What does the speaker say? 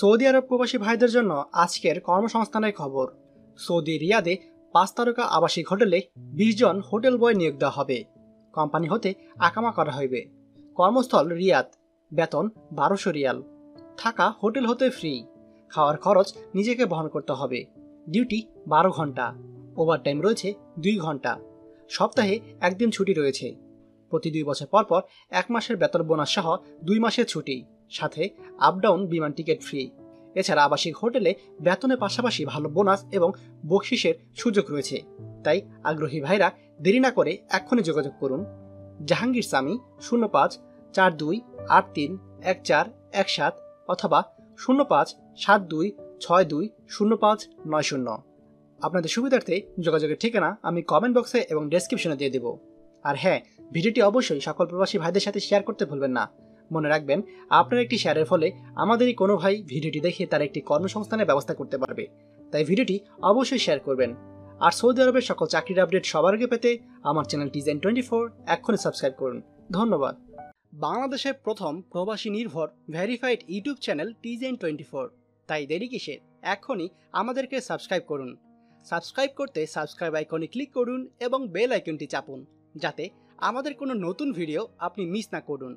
Saudi আরব প্রবাসী ভাইদের জন্য আজকের কর্মসংস্থানের খবর। সৌদি রিয়াদে পাঁচ তারকা আবাসিক হোটেলে বিশ জন হোটেল বয় নিয়োগ দেওয়া হবে। কোম্পানি হতে আকামা করা হইবে। কর্মস্থল রিয়াদ। বেতন বারোশো রিয়াল। থাকা হোটেল হতে ফ্রি। খাওয়ার খরচ নিজেকে বহন করতে হবে। ডিউটি বারো ঘণ্টা। ওভারটাইম রয়েছে দুই ঘণ্টা। সপ্তাহে একদিন ছুটি রয়েছে। প্রতি দুই বছর পর পর এক মাসের বেতন বোনাস সহ দুই মাসের ছুটি। সাথে আপ ডাউন বিমান টিকিট ফ্রি এছাড়া আবাসিক হোটেলে বেতনের পাশাপাশি ভালো বোনাস এবং বকশিসের সুযোগ রয়েছে। তাই আগ্রহী ভাইরা দেরি না করে এক্ষুনি যোগাযোগ করুন। জাহাঙ্গীর সামি শূন্য পাঁচ চার দুই আট তিন এক চার এক সাত অথবা শূন্য পাঁচ সাত দুই ছয় দুই শূন্য পাঁচ নয় শূন্য। আপনাদের সুবিধার্থে যোগাযোগের ঠিকানা আমি কমেন্ট বক্সে এবং ডেসক্রিপশনে দিয়ে দেবো। আর হ্যাঁ ভিডিওটি অবশ্যই সকল প্রবাসী ভাইদের সাথে শেয়ার করতে ভুলবেন না। মনে রাখবেন, আপনার একটি শেয়ারের ফলে আমাদেরই কোনো ভাই ভিডিওটি দেখে তার একটি কর্মসংস্থানের ব্যবস্থা করতে পারবে। তাই ভিডিওটি অবশ্যই শেয়ার করবেন। আর সৌদি আরবের সকল চাকরির আপডেট সবার আগে পেতে আমার চ্যানেল টিজেন টোয়েন্টি ফোর এক্ষুনি সাবস্ক্রাইব করুন। ধন্যবাদ। বাংলাদেশের প্রথম প্রবাসী নির্ভর ভেরিফাইড ইউটিউব চ্যানেল টিজেন টোয়েন্টি ফোর তাই দেরি কিসের? এখনই আমাদেরকে সাবস্ক্রাইব করুন। সাবস্ক্রাইব করতে সাবস্ক্রাইব আইকনে ক্লিক করুন এবং বেল আইকনটি চাপুন, যাতে আমাদের কোনো নতুন ভিডিও আপনি মিস না করুন।